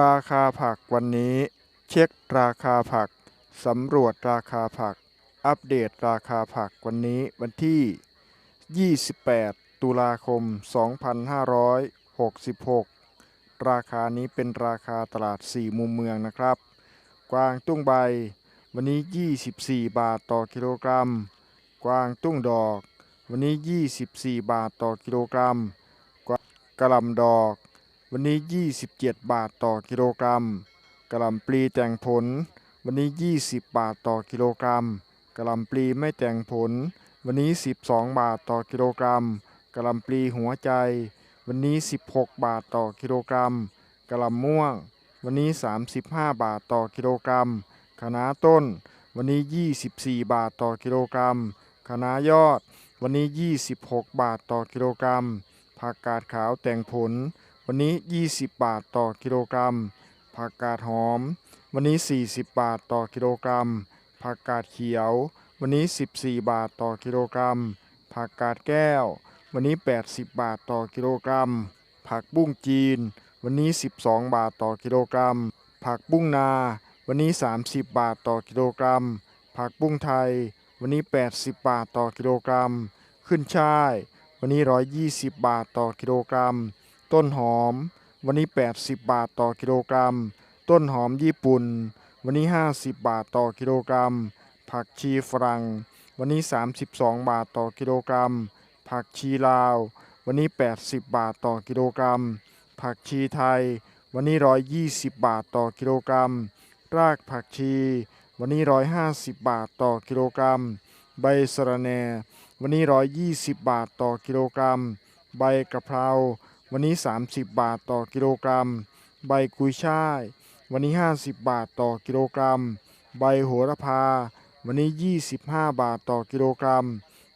ราคาผักวันนี้ เช็คราคาผัก สำรวจราคาผัก อัปเดตราคาผักวันนี้วันที่ 28 ตุลาคม 2566 ราคานี้เป็นราคาตลาด 4 มุมเมืองนะครับ กวางตุ้งใบ วันนี้ 24 บาทต่อกิโลกรัม กวางตุ้งดอก วันนี้ 24 บาทต่อกิโลกรัมกระลำดอก วันนี้ 27 บาทต่อกิโลกรัมกระหล่ำปลีแต่งผล วันนี้ 20 บาทต่อกิโลกรัมกระหล่ำปลีไม่แต่งผล วันนี้ 12 บาทต่อกิโลกรัมกระหล่ำปลีหัวใจ วันนี้ 16 บาทต่อกิโลกรัมกระหล่ำม่วง วันนี้ 35 บาทต่อกิโลกรัมคะน้าต้น วันนี้ 24 บาทต่อกิโลกรัมคะน้ายอด วันนี้ 26 บาทต่อกิโลกรัมผักกาดขาวแต่งผล วันนี้ 20 บาทต่อกิโลกรัม ผักกาดหอม วันนี้ 40 บาทต่อกิโลกรัม ผักกาดเขียว วันนี้ 14 บาทต่อกิโลกรัม ผักกาดแก้ว วันนี้ 80 บาทต่อกิโลกรัม ผักบุ้งจีน วันนี้ 12 บาทต่อกิโลกรัม ผักบุ้งนา วันนี้ 30 บาทต่อกิโลกรัม ผักบุ้งไทย วันนี้ 80 บาทต่อกิโลกรัม ขึ้นช่าย วันนี้ 120 บาทต่อกิโลกรัม ต้นหอม วันนี้ 80 บาทต่อกิโลกรัม ต้นหอมญี่ปุ่น วันนี้ 50 บาทต่อกิโลกรัม ผักชีฝรั่ง วันนี้ 32 บาทต่อกิโลกรัม ผักชีลาว วันนี้ 80 บาทต่อกิโลกรัม ผักชีไทย วันนี้ 120 บาทต่อกิโลกรัม รากผักชี วันนี้ 150 บาทต่อกิโลกรัม ใบสะระแหน่ วันนี้ 120 บาทต่อกิโลกรัม ใบกะเพรา วันนี้ 30 บาทต่อกิโลกรัม ใบกุยช่าย วันนี้ 50 บาทต่อกิโลกรัม ใบโหระพา วันนี้ 25 บาทต่อกิโลกรัม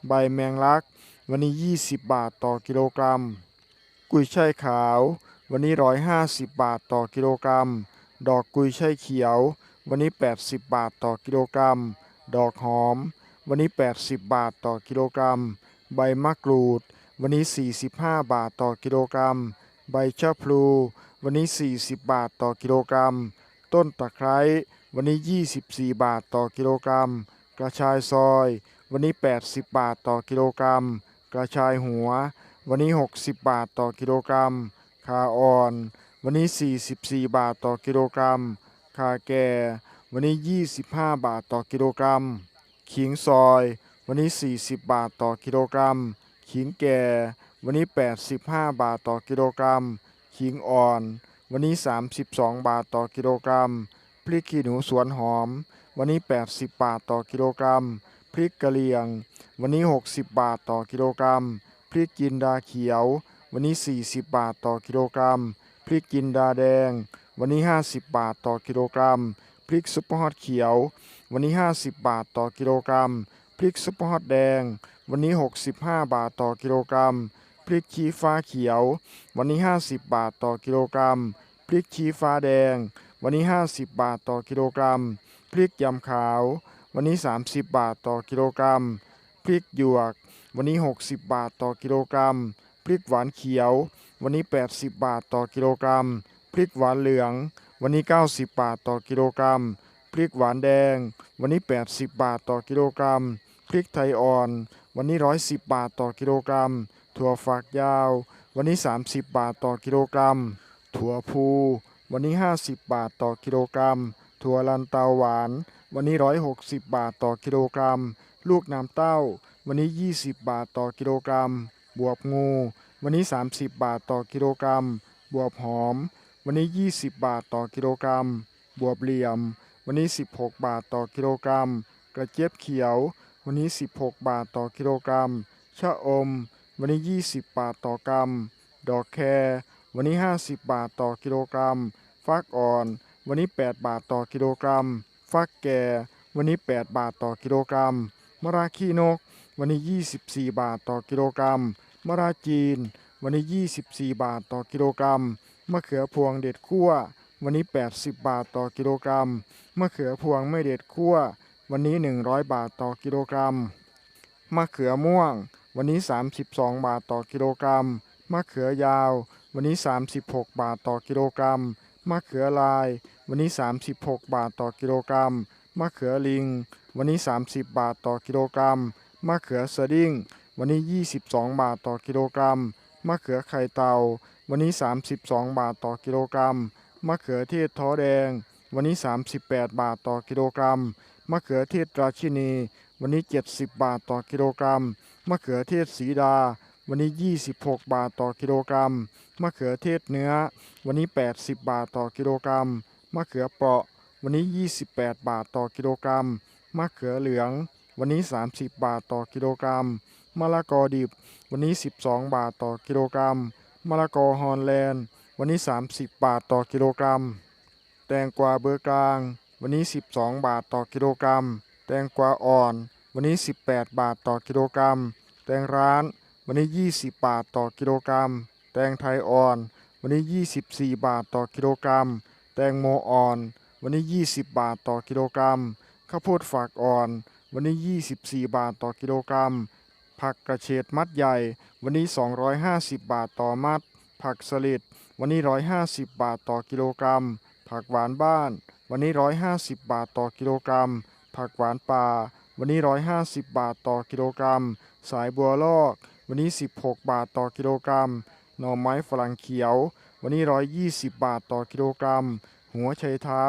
ใบแมงลัก วันนี้ 20 บาทต่อกิโลกรัม กุยช่ายขาว วันนี้ 150 บาทต่อกิโลกรัม ดอกกุยช่ายเขียว วันนี้ 80 บาทต่อกิโลกรัม ดอกหอม วันนี้ 80 บาทต่อกิโลกรัม ใบมะกรูด วันนี้ 45 บาทต่อกิโลกรัม ใบชะพลู วันนี้ 40 บาทต่อกิโลกรัม ต้นตะไคร้ วันนี้ 24 บาทต่อกิโลกรัม กระชายซอย วันนี้ 80 บาทต่อกิโลกรัม กระชายหัว วันนี้ 60 บาทต่อกิโลกรัม คาอ่อน วันนี้ 44 บาทต่อกิโลกรัม คาแก่ วันนี้ 25 บาทต่อกิโลกรัม ขิงซอย วันนี้ 40 บาทต่อกิโลกรัม ขิงแก่ วันนี้ 85 บาทต่อกิโลกรัม ขิงอ่อน วันนี้ 32 บาทต่อกิโลกรัม พริกขี้หนูสวนหอม วันนี้ 80 บาทต่อกิโลกรัม พริกกะเหรี่ยง วันนี้ 60 บาทต่อกิโลกรัม พริกจินดาเขียว วันนี้ 40 บาทต่อกิโลกรัม พริกจินดาแดง วันนี้ 50 บาทต่อกิโลกรัม พริกซุปเปอร์ฮอตเขียว วันนี้ 50 บาทต่อกิโลกรัม พริกซุปเปอร์ฮอตแดง วันนี้ 65 บาทต่อกิโลกรัม พริกชี้ฟ้าเขียว วันนี้ 50 บาทต่อกิโลกรัม พริกชี้ฟ้าแดง วันนี้ 50 บาทต่อกิโลกรัม พริกยำขาว วันนี้ 30 บาทต่อกิโลกรัม พริกหยวก วันนี้ 60 บาทต่อกิโลกรัม พริกหวานเขียว วันนี้ 80 บาทต่อกิโลกรัม พริกหวานเหลือง วันนี้ 90 บาทต่อกิโลกรัม พริกหวานแดง วันนี้ 80 บาทต่อกิโลกรัม พริกไทยอ่อน วันนี้ 110 บาทต่อกิโลกรัม ถั่วฝักยาว วันนี้ 30 บาทต่อกิโลกรัม ถั่วพู วันนี้ 50 บาทต่อกิโลกรัม ถั่วลันเตาหวาน วันนี้ 160 บาทต่อกิโลกรัม ลูกน้ำเต้า วันนี้ 20 บาทต่อกิโลกรัม บวบงู วันนี้ 30 บาทต่อกิโลกรัม บวบหอม วันนี้ 20 บาทต่อกิโลกรัม บวบเหลี่ยม วันนี้ 16 บาทต่อกิโลกรัม กระเจี๊ยบเขียว วันนี้ 16 บาทต่อกิโลกรัม ชะอม วันนี้ 20 บาทต่อกรัม ดอกแครวันนี้ 50 บาทต่อกิโลกรัม ฟักอ่อน วันนี้ 8 บาทต่อกิโลกรัม ฟักแก่ วันนี้ 8 บาทต่อกิโลกรัม มะระขี้นก วันนี้ 24 บาทต่อกิโลกรัม มะระจีน วันนี้ 24 บาทต่อกิโลกรัม มะเขือพวงเด็ดคั่ววันนี้ 80 บาทต่อกิโลกรัม มะเขือพวงไม่เด็ดคั่ว วันนี้ 100 บาทต่อกิโลกรัม มะเขือม่วง วันนี้ 32 บาทต่อกิโลกรัม มะเขือยาว วันนี้ 36 บาทต่อกิโลกรัม มะเขือลาย วันนี้ 36 บาทต่อกิโลกรัม มะเขือลิง วันนี้ 30 บาทต่อกิโลกรัม มะเขือสดิ้ง วันนี้ 22 บาทต่อกิโลกรัม มะเขือไข่เต่า วันนี้ 32 บาทต่อกิโลกรัม มะเขือเทศท้อแดง วันนี้ 38 บาทต่อกิโลกรัม มะเขือเทศราชินี วันนี้ 70 บาทต่อกิโลกรัม มะเขือเทศสีดา วันนี้ 26 บาทต่อกิโลกรัม มะเขือเทศเนื้อ วันนี้ 80 บาทต่อกิโลกรัม มะเขือเปราะ วันนี้ 28 บาทต่อกิโลกรัม มะเขือเหลือง วันนี้ 30 บาทต่อกิโลกรัม มะละกอดิบ วันนี้ 12 บาทต่อกิโลกรัม มะละกอฮอลแลนด์ วันนี้ 30 บาทต่อกิโลกรัม แตงกวาเบอร์กลาง วันนี้ 12 บาทต่อกิโลกรัม แตงกวาอ่อน วันนี้ 18 บาทต่อกิโลกรัม แตงร้าน วันนี้ 20 บาทต่อกิโลกรัม แตงไทยอ่อน วันนี้ 24 บาทต่อกิโลกรัม แตงโมอ่อน วันนี้ 20 บาทต่อกิโลกรัม ข้าวโพดฝากอ่อน วันนี้ 24 บาทต่อกิโลกรัม ผักกระเฉดมัดใหญ่ วันนี้ 250 บาทต่อมัด ผักสลิด วันนี้ 150 บาทต่อกิโลกรัม ผักหวานบ้าน วันนี้ 150 บาทต่อกิโลกรัม ผักหวานป่า วันนี้ 150 บาทต่อกิโลกรัม สายบัวลอก วันนี้ 16 บาทต่อกิโลกรัม หน่อไม้ฝรั่งเขียว วันนี้ 120 บาทต่อกิโลกรัม หัวไชเท้า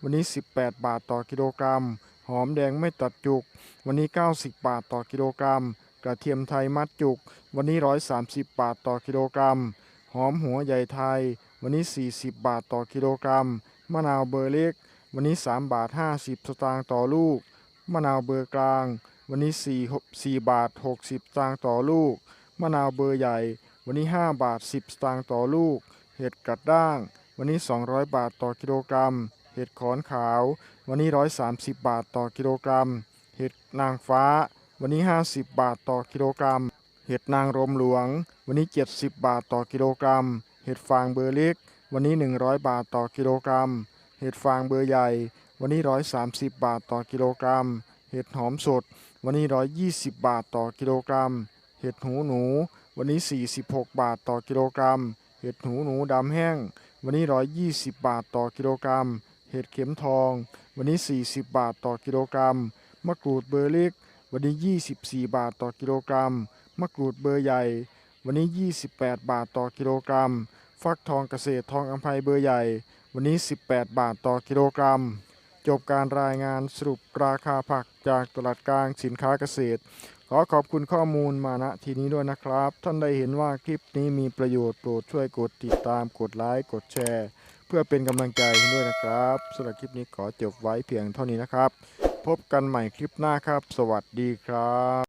วันนี้ 18 บาทต่อกิโลกรัม หอมแดงไม่ตัดจุก วันนี้ 90 บาทต่อกิโลกรัม กระเทียมไทยมัดจุก วันนี้ 130 บาทต่อกิโลกรัม หอมหัวใหญ่ไทย วันนี้ 40 บาทต่อกิโลกรัม มะนาวเบอร์เล็ก วันนี้ 3 บาท 50 สตางค์ต่อลูก มะนาวเบอร์กลาง วันนี้ 4 4 บาท 60 สตางค์ต่อลูก มะนาวเบอร์ใหญ่ วันนี้ 5 บาท 10 สตางค์ต่อลูก เห็ดกัดด้าง วันนี้ 200 บาทต่อกิโลกรัม เห็ดขอนขาว วันนี้ 130 บาทต่อกิโลกรัม เห็ดนางฟ้า วันนี้ 50 บาทต่อกิโลกรัม เห็ดนางรมหลวง วันนี้ 70 บาทต่อกิโลกรัม เห็ดฟางเบอร์เล็ก วันนี้ 100 บาทต่อกิโลกรัม เห็ดฟางเบอร์ใหญ่ วันนี้ 130 บาทต่อกิโลกรัม เห็ดหอมสด วันนี้ 120 บาทต่อกิโลกรัม เห็ดหูหนู วันนี้ 46 บาทต่อกิโลกรัม เห็ดหูหนูดำแห้ง วันนี้ 120 บาทต่อกิโลกรัม เห็ดเข็มทอง วันนี้ 40 บาทต่อกิโลกรัม มะกรูดเบอร์เล็ก วันนี้ 24 บาทต่อกิโลกรัม มะกรูดเบอร์ใหญ่ วันนี้ 28 บาทต่อกิโลกรัม ฟักทองเกษตรทองอัมภัยเบอร์ใหญ่ วันนี้ 18 บาทต่อกิโลกรัม จบการรายงานสรุปราคาผักจากตลาดกลางสินค้าเกษตร ขอขอบคุณข้อมูลมาณทีนี้ด้วยนะครับ ท่านได้เห็นว่าคลิปนี้มีประโยชน์โปรดช่วยกดติดตามกดไลค์กดแชร์ เพื่อเป็นกำลังใจให้ด้วยนะครับสำหรับคลิปนี้ขอจบไว้เพียงเท่านี้นะครับ พบกันใหม่คลิปหน้าครับ สวัสดีครับ